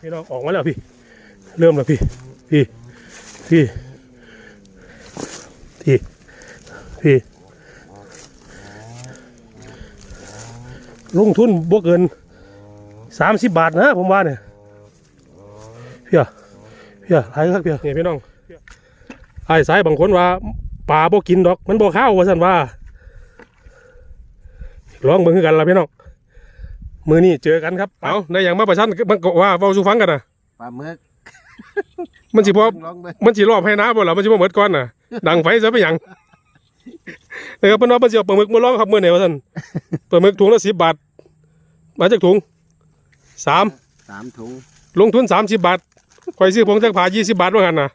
พี่น้องออกมาแล้วพี่ เริ่มแล้วพี่ พี่ พี่ พี่ พี่ ลงทุนบวกเกินสามสิบบาทนะผมว่าเนี่ยเพี่ยเพี่ยหายครับเพี่ยนี่พี่น้องไอ้สายบางคนว่าปลาบ่กินดอก มันบ่เข้าว่าสันว่าลองเบิ่งคือกันล่ะพี่น้อง มือนี้เจอกันครับเอาได้อย่างมาประชันมันก็ว่าเว้าสู่ฟังกันนะปลาหมึกมันสิพอลองเบิ่งมันสิรอบให้น้ำบ่ล่ะมันสิบ่หมดก่อนน่ะ ดังไฟซะไปหยังนะครับเพิ่นว่าเพิ่นสิเอาปลาหมึกมาลองครับมื้อนี้ว่าซั่นปลาหมึกถุงละ10บาท มาจากถุงสามสามถุง ลงทุน30บาทข่อยซื้อผงซักผ้า20บาทว่างั้นน่ะ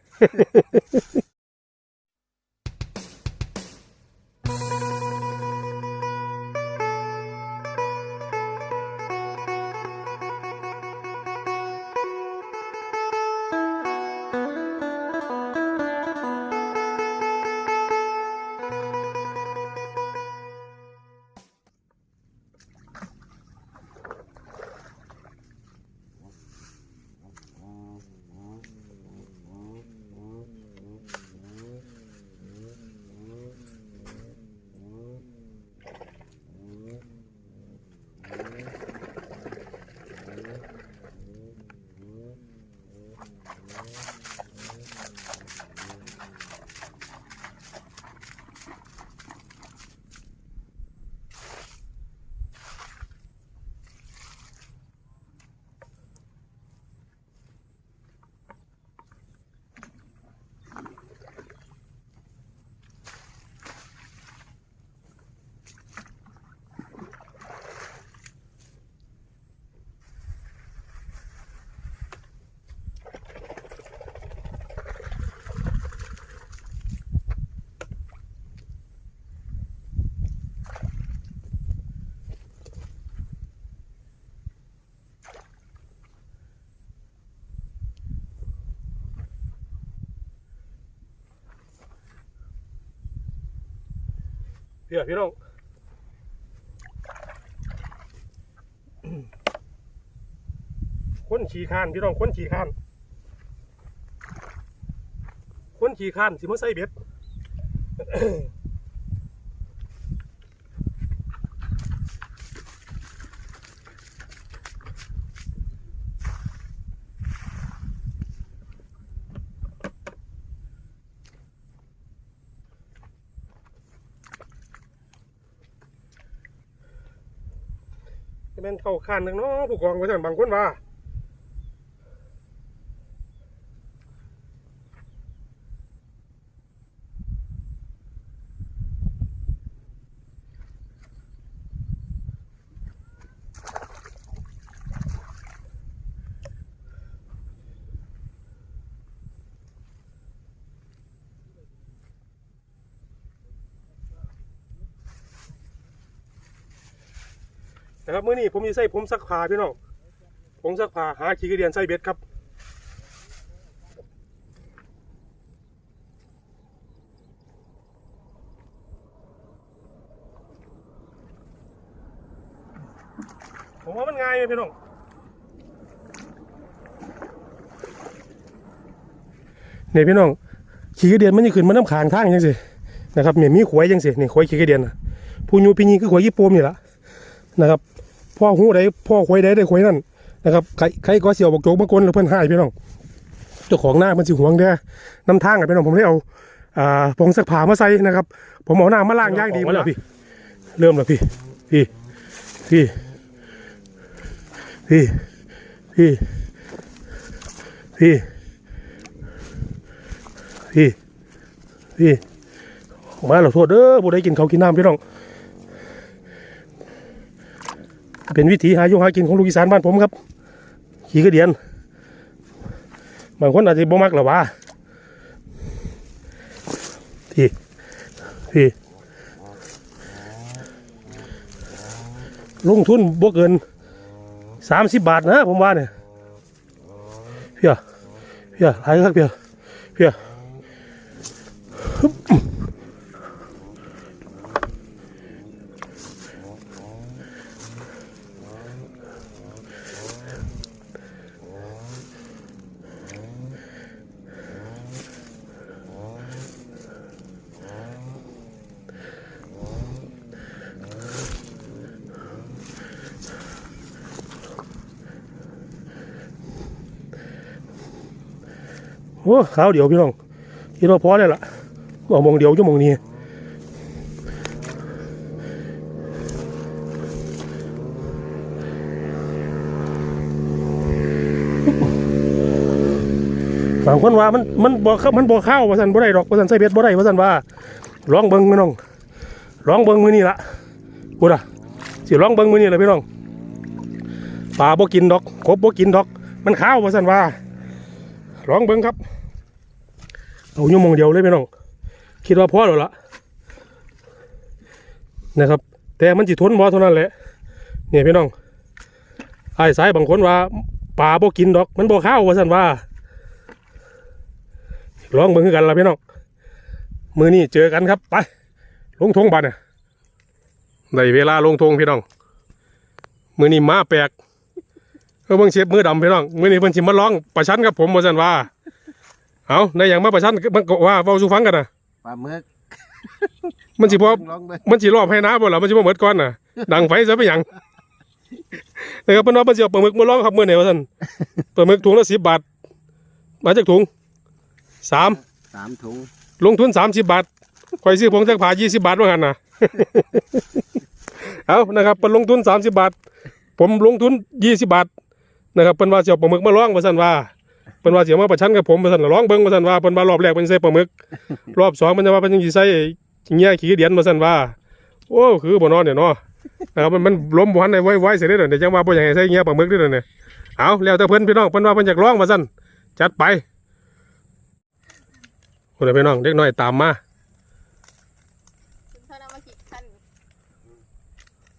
พี่พี่น้องคนขี่ข้านพี่น้องคนขี่ข้านคนขี่ข้านสิมาใส่เบ็ด นเข้าข้นนึงเนาะผู้กองว่าจังบางคนว่า นะครับเมื้อนี้ผมจะใส่ผมซักผ้าพี่น้องผมซักผ้าหาขี้กระเดียนใส่เบ็ดครับผมว่ามันง่ายไหมพี่น้องเนี่ยพี่น้องขี้กระเดียนมันจะขึ้นมาน้ำขางทางยังสินะครับเนี่ยมีขวายยังสิเนี่ยขวายขี้กระเดียนนะผู้ยูปีนี้คือขวายญี่ปุ่นนี่แหละนะครับ พ่อหูใดพ่อขวายใดได้ขวายนั่นนะครับใครใครก็เสียวบอกโจกบางคนแล้วเพื่อนให้พี่น้องเจ้าของหน้ามันสิหวงเด้อนำทางกันพี่น้องผมได้เอาอ่าผงซักผ้ามาใส่นะครับ ผมเอาน้ำมาล้างย่างดีมาแล้วพี่ เริ่มแล้วพี่ พี่พี่พี่พี่พี่พี่พี่มาเราโทษเด้อผู้ใดกินเขาวกินน้ำพี่น้อง เป็นวิถีหายู่หากินของลูกอีสานบ้านผมครับ ขี่กระเดียนบางคนอาจจะบ่มักหรอวะพี่พี่ลงทุนบ่เกินสามสิบบาทนะผมว่าเนี่ยเพียเพียหลายครับเพียเพีย โอ้ขาวเดียวพี่น้องคิดว่าพอได้ละบอกมองเดียวชั่วโมงนี้บางคนว่ามันมันบ่เขามันบ่เข้าว่าซั่นบ่ได้ดอกว่าซั่นใส่เบ็ดบ่ได้ว่าซั่นว่าลองเบิงพี่น้องลองเบิงมือนี้ละกูละสิลองเบิงมือนี้ล่ะพี่น้องปลาบ่กินดอกกบบ่กินดอก มันข้าวว่าซั่นว่า ลองเบิ่งครับ เอาอยู่มองเดียวเลยพี่น้อง คิดว่าพอแล้วล่ะนะครับ แต่มันสิทนบ่เท่านั้นแหละ เนี่ยพี่น้องไอ้สายบางคนว่าปลาบ่กินดอก มันบ่ข้าวว่าซั่นว่าลองเบิ่งกันละพี่น้อง มือนี้เจอกันครับไป ลงทงบัดเนี่ยได้เวลาลงทงพี่น้อง มือนี้มาแปลก เออเบิ่งเชฟมือดำพี่น้องมือนี้เพิ่นสิมาร้องประชันกับผมว่าซั่นว่า เอาในอย่างมาประชันมันก็ว่าเว้าสู่ฟังกันน่ะปลาหมึกมันสิพอลองเบิ่งมันสิรอบให้น้าบ่ล่ะมันสิบ่หมดก่อนน่ะ ดังไฟซะไปหยังนะครับเพิ่นว่าเพิ่นสิเอาปลาหมึกมาลองครับมื้อนี้ว่าซั่นปลาหมึกถุงละ10บาท มาจากถุงสามสามถุงลงทุนสามสิบบาทข่อยซื้อผงซักผ้ายี่สิบาทว่ากันนะเอานะครับเป็นลงทุนสามสิบาท ผมลงทุนยี่สิบาท นะครับเป็นว่าเสียวปลาหมึกมาร้องว่าสันว่าเป็นว่าเสียวมาประชันกับผมว่าสันร้องเบิ้งว่าสันว่าเป็นว่ารอบแรกเป็นใส่ปลาหมึก รอบสองมันจะว่าเป็นยังสิใส่เงี้ยขี้เดียนว่าสันว่า โอ้คือบ่นอนเนี่ยเนาะนะครับมันมันล้มบวันในไว้ไว้เสร็จแล้วเดี๋ยวจังว่าบ่อยากให้ใส่เงี้ยปลาหมึกด้วยเนี่ยเอาแล้วแต่เพิ่นพี่น้องเพิ่นว่าเพิ่นอยากร้องว่าสันจัดไปคนละพี่น้องเด็กน้อยตามมา คุณธนมากี่คัน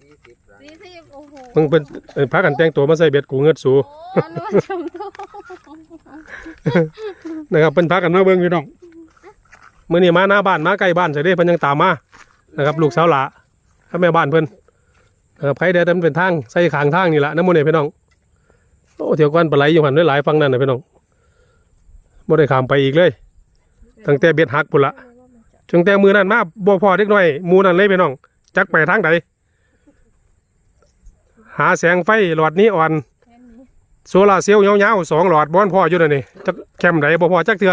สี่สิบละ สี่สิบโอ้โห มึงเป็นเอ่อพากันแต่งตัวมาใส่เบ็ดกูเงิดสูโอ้นวดชมโตนะครับเป็นพากันมาเบิ่งพี่น้องมื้อนี้มาหน้าบ้านมาใกล้บ้านใส่เด้เพิ่นยังตามมานะครับลูกสาวหลาถ้าแม่บ้านเพิ่นนะครับใครได้แต่มันเป็นทางใส่ขางทางนี่ล่ะน้ำมันนี่พี่น้องโอ้เที่ยวก่อนปลาไหลอยู่หันหลายๆฟังนั่นน่ะพี่น้องบ่ได้ข้ามไปอีกเลยตั้งแต่เบ็ดหักพุ่นละตั้งแต่มือนั้นมาบ่พอเด็กน้อยหมู่นั้นเลยพี่น้องจักไปทางใด หาแสงไฟหลอดนี้อ่อนแค่นี้โซลาร์เซลล์ยาวๆสองหลอดบอนพ่ออยู่นั่นนี่จักแคมไหนบ่พอจักเถื่อ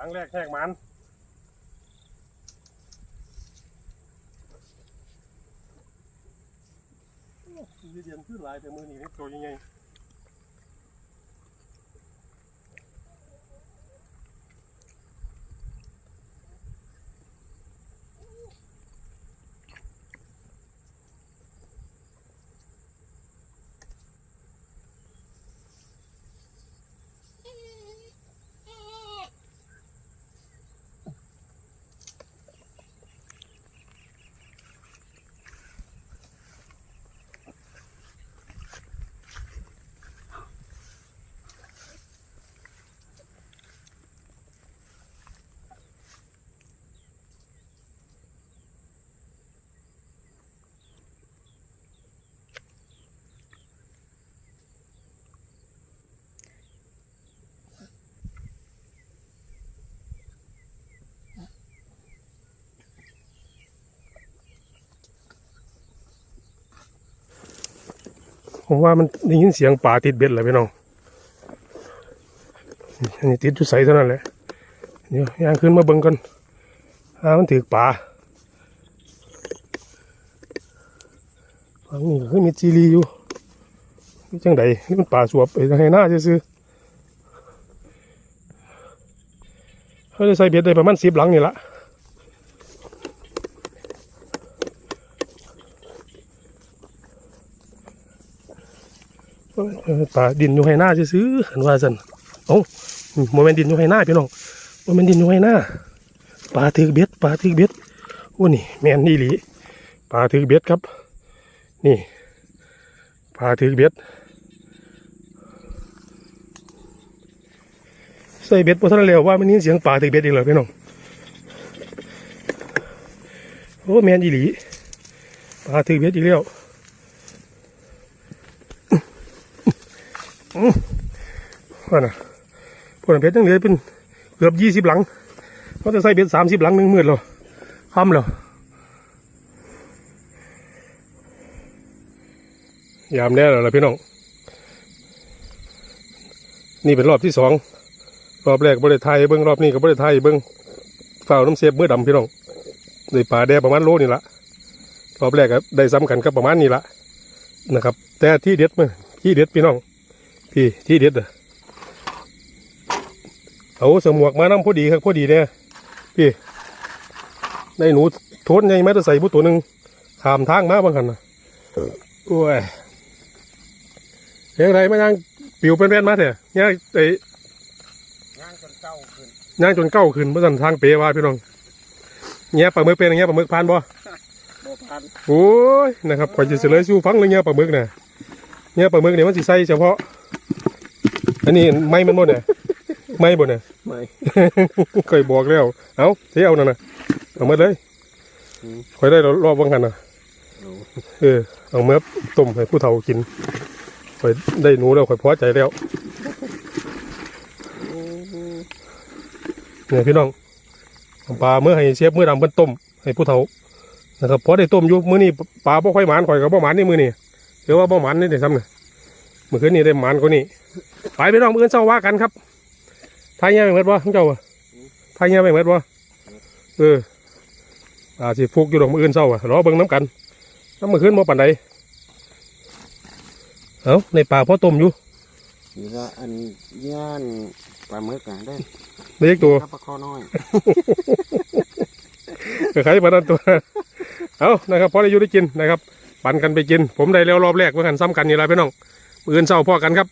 หลังแรกแหกมันเรียนขึ้นหลายแต่มือนี่ตัวยังไง ผมว่ามันได้ยินเสียงป่าติดเบ็ดเลยพี่น้องอันนี้ติดอยู่ใสเท่านั้นแหละเดี๋ยวย่างขึ้นมาเบิ่งกันอ่ามันถือป่าฝั่งนี้ก็คือมีจีรีอยู่นี่จังใดนี่มันป่าสวบไปทางไหนหน้าซื่อเขาจะใส่เบ็ดได้ประมาณสิบหลังนี่ละ เออ ป่าดินอยู่ให้หน้าซื้อเห็นว่าสันโอ้โมเมนดินอยู่ให้หน้าพี่น้องโมเมนดินอยู่ให้หน้าปลาถือเบ็ดปลาถือเบ็ดโอ้นี่แมนนี่หลีปลาถือเบ็ดครับ นี่ปลาถือเบ็ดใส่เบ็ดพอท่านเร็วว่ามันนี่เสียงปลาถือเบ็ดอีกแล้วพี่น้องโอ้แมนอีหลีปลาถือเบ็ดอีกแล้ว ว่าน่ะพวกนั้นเพชรยังเหลือเป็นเกือบยี่สิบหลังเขาจะใส่เบ็ดสามสิบหลังหนึ่งหมืดแล้วค่ำแล้วยามแน่แล้วล่ะพี่น้อง นี่เป็นรอบที่สองรอบแรกบริไทยเบิ้งรอบนี้ก็บริไทยเบิ้งฝ่าน้ำเสียบเมื่อดำพี่น้องได้ปลาแดงประมาณโลนี่ละรอบแรกก็ได้ซ้ำกันก็ประมาณนี้ละนะครับ แต่ที่เด็ดมั้ยที่เด็ดพี่น้อง พี่ที่เด็ดอะเอาสมวกมานำพอดีครับพอดีเนี่ยพี่ได้หนูโทนใหญ่ไหมจะใส่ผู้ตัวหนึ่งขามทางมาบางคันนะโอ้ยเฮ้ยไรมายังปิวเป็นแว่นมาเถอะเนี่ยไอ้ย่างจนเก้าขึ้นย่างจนเก้าขึ้นเมื่อสันทางเปว่าพี่น้องเนี่ยปลาหมึกเป็นอย่างเงี้ยปลาหมึกพานบ่โบพันโอ้ยนะครับข่อยจะเสลยสู้ฟังเลยเนี่ยปลาหมึกเนี่ยเนี่ยปลาหมึกเนี่ยมันสิใส่เฉพาะ อันนี้ไม่มันหมดเนี่ยไม่บ่เนี่ยไม่ เคยบอกแล้ว เอาเที่ยวนั่นนะเอามาเลยอืม คอยได้รอบวังกันนะเอาเออเอาเมื่อต้มให้ผู้เฒ่ากินคอยได้หนูแล้วคอยพอใจแล้วโอ้โหเนี่ยพี่น้องเอาปลาเมื่อให้เชฟเมื่อดำเพิ่นต้มให้ผู้เฒ่านะครับพอได้ต้มอยู่มื้อนี้ปลาบ่ค่อยหมานข่อยก็บ่หมานนี่มื้อนี้เดี๋ยวว่าบ่หมานนี่ได้ซ้ำเนี่ย เมื่อคืนนี้ได้หมานกว่านี้ไปพี่น้องมื้ออนเช้าว่ากันครับทายเงี้ยไปเหมือนบ่ทั้งเจ้าอะทายเงี้ยไปเหมือนบ่เอออาสิฟุกอยู่ดอกมื้ออื่นเช้าอะรอเบิ่งน้ำกันน้ำมื้อคืนบ่ปานใดเอ้าในป่าพ่อต้มอยู่นี่ก็อันย่านปลาหมึกอะได้ได้ยักตัวถ้าปลาคอน้อยใครมาดันตัวเอานะครับพอได้อยู่ได้กินนะครับ ปันกันไปกิน ผมได้แล้วรอบแรกเมื่อกันซ้ำกันนี่แหละพี่น้องมือ อื่นเศร้าพ่อกันครับ